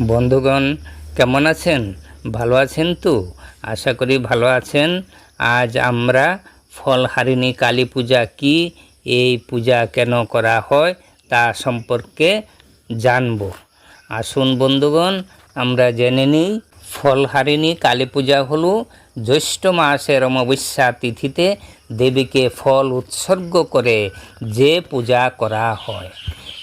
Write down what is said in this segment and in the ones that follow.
বন্ধুগণ, কেমন আছেন? ভালো আছেন তো? আশা করি ভালো আছেন। আজ আমরা ফলহারিণী কালী পূজা কি, এই পূজা কেন করা হয় তা সম্পর্কে জানব। আসুন বন্ধুগণ, আমরা জেনে নিই ফলহারিণী কালী পূজা হলো জ্যৈষ্ঠ মাসের অমাবস্যা তিথিতে দেবীকে ফল উৎসর্গ করে যে পূজা করা হয়।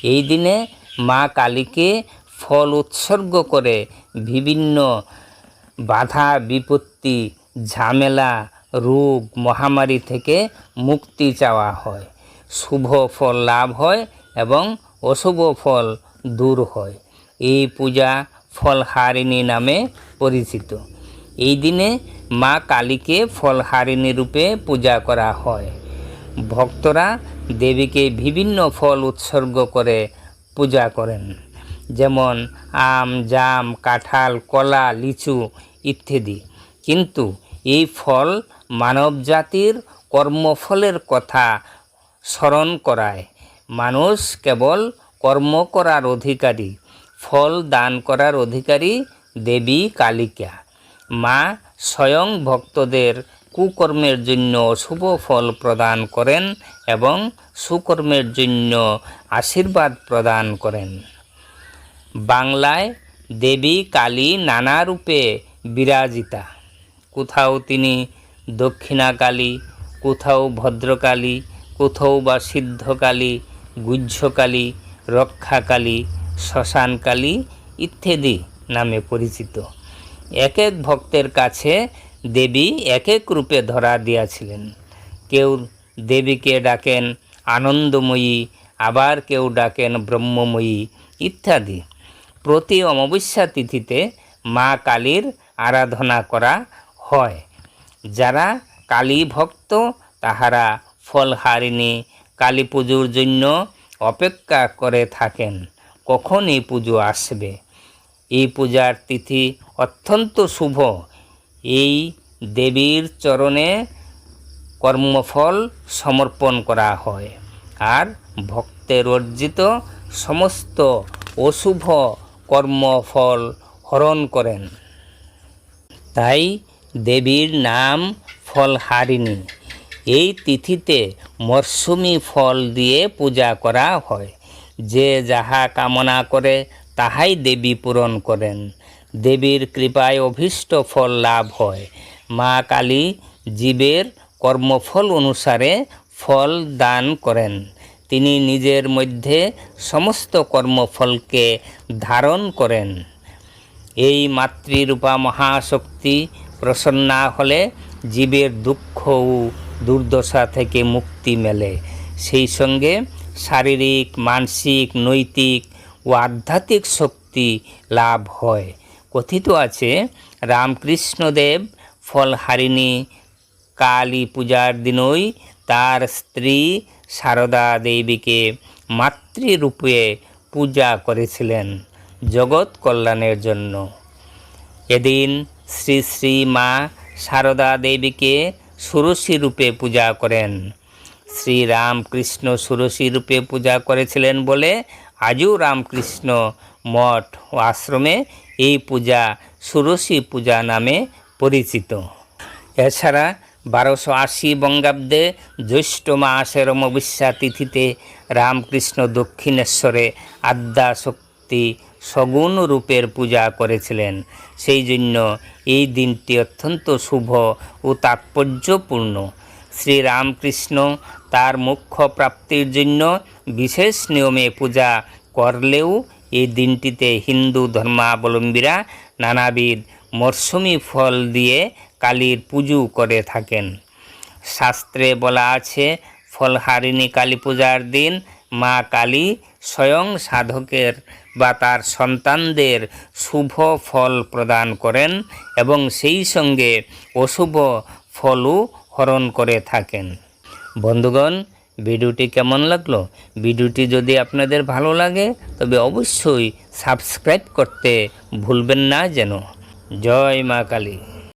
এই দিনে মা কালীকে ফল উৎসর্গ করে বিভিন্ন বাধা, বিপত্তি, ঝামেলা, রোগ, মহামারী থেকে মুক্তি চাওয়া হয়। শুভ ফল লাভ হয় এবং অশুভ ফল দূর হয়। এই পূজা ফলহারিণী নামে পরিচিত। এই দিনে মা কালীকে ফলহারিণী রূপে পূজা করা হয়। ভক্তরা দেবীকে বিভিন্ন ফল উৎসর্গ করে পূজা করেন। যেমন আম, জাম, কাঁঠাল, কলা, লিচু ইত্যাদি। কিন্তু এই ফল মানব জাতির কর্মফলের কথা স্মরণ করায়। মানুষ কেবল কর্ম করার অধিকারী, ফল দান করার অধিকারী দেবী কালিকা। মা স্বয়ং ভক্তদের কুকর্মের জন্য শুভ ফল প্রদান করেন এবং সুকর্মের জন্য আশীর্বাদ প্রদান করেন। বাংলায় দেবী কালী নানা রূপে বিরাজিতা। কোথাও তিনি দক্ষিণাকালী কোথাও ভদ্রকালী কোথাও বা সিদ্ধকালী গুহ্যকালী রক্ষাকালী শ্মশানকালী ইত্যাদি নামে পরিচিত। এক এক ভক্তের কাছে দেবী এক এক রূপে ধরা দিয়াছিলেন। কেউ দেবীকে ডাকেন আনন্দময়ী, আবার কেউ ডাকেন ব্রহ্মময়ী ইত্যাদি। প্রতি অমাবস্যা তিথিতে মা কালীর আরাধনা করা হয়। যারা কালী ভক্ত, তাহারা ফলহারিণী কালী পুজোর জন্য অপেক্ষা করে থাকেন। কখন এই পুজো আসবে? এই পূজার তিথি অত্যন্ত শুভ। এই দেবীর চরণে কর্মফল সমর্পণ করা হয়। আর ভক্তের অর্জিত সমস্ত অশুভ কর্মফল হরণ করেন। তাই দেবীর নাম ফলহারিণী। এই তিথিতে মরশুমি ফল দিয়ে পূজা করা হয়। যে যাহা কামনা করে, তাহাই দেবী পূরণ করেন। দেবীর কৃপায় অভীষ্ট ফল লাভ হয়। মা কালী জীবের কর্মফল অনুসারে ফল দান করেন। তিনি নিজের মধ্যে সমস্ত কর্মফলকে ধারণ করেন। এই মাতৃরূপা মহাশক্তি প্রসন্না হলে জীবের দুঃখ ও দুর্দশা থেকে মুক্তি মেলে। সেই সঙ্গে শারীরিক, মানসিক, নৈতিক ও আধ্যাত্মিক শক্তি লাভ হয়। কথিত আছে, রামকৃষ্ণদেব ফলহারিণী কালী পূজার দিনই তার স্ত্রী সারদা দেবীকে মাতৃরূপে পূজা করেছিলেন জগৎ কল্যাণের জন্য। এদিন শ্রী শ্রী মা সারদা দেবীকে ষোড়শী রূপে পূজা করেন। শ্রী রামকৃষ্ণ ষোড়শী রূপে পূজা করেছিলেন বলে আজও রামকৃষ্ণ মঠ ও আশ্রমে এই পূজা ষোড়শী পূজা নামে পরিচিত। এছাড়া বারোশো আশি বঙ্গাব্দে জ্যৈষ্ঠ মাসের অমাবস্যা তিথিতে রামকৃষ্ণ দক্ষিণেশ্বরে আদ্যা শক্তি সগুণ রূপের পূজা করেছিলেন। সেই জন্য এই দিনটি অত্যন্ত শুভ ও তাৎপর্যপূর্ণ। শ্রীরামকৃষ্ণ তার মুখ্য প্রাপ্তির জন্য বিশেষ নিয়মে পূজা করলেও এই দিনটিতে হিন্দু ধর্মাবলম্বীরা নানাবিধ মরশুমি ফল দিয়ে কালীর পুজো করে থাকেন। শাস্ত্রে বলা আছে, ফলহারিণী কালী পূজার দিন মা কালী স্বয়ং সাধকের বা তার সন্তানদের শুভ ফল প্রদান করেন এবং সেই সঙ্গে অশুভ ফলও হরণ করে থাকেন। বন্ধুগণ, ভিডিওটি কেমন লাগল? ভিডিওটি যদি আপনাদের ভালো লাগে, তবে অবশ্যই সাবস্ক্রাইব করতে ভুলবেন না যেন। জয় মা কালী।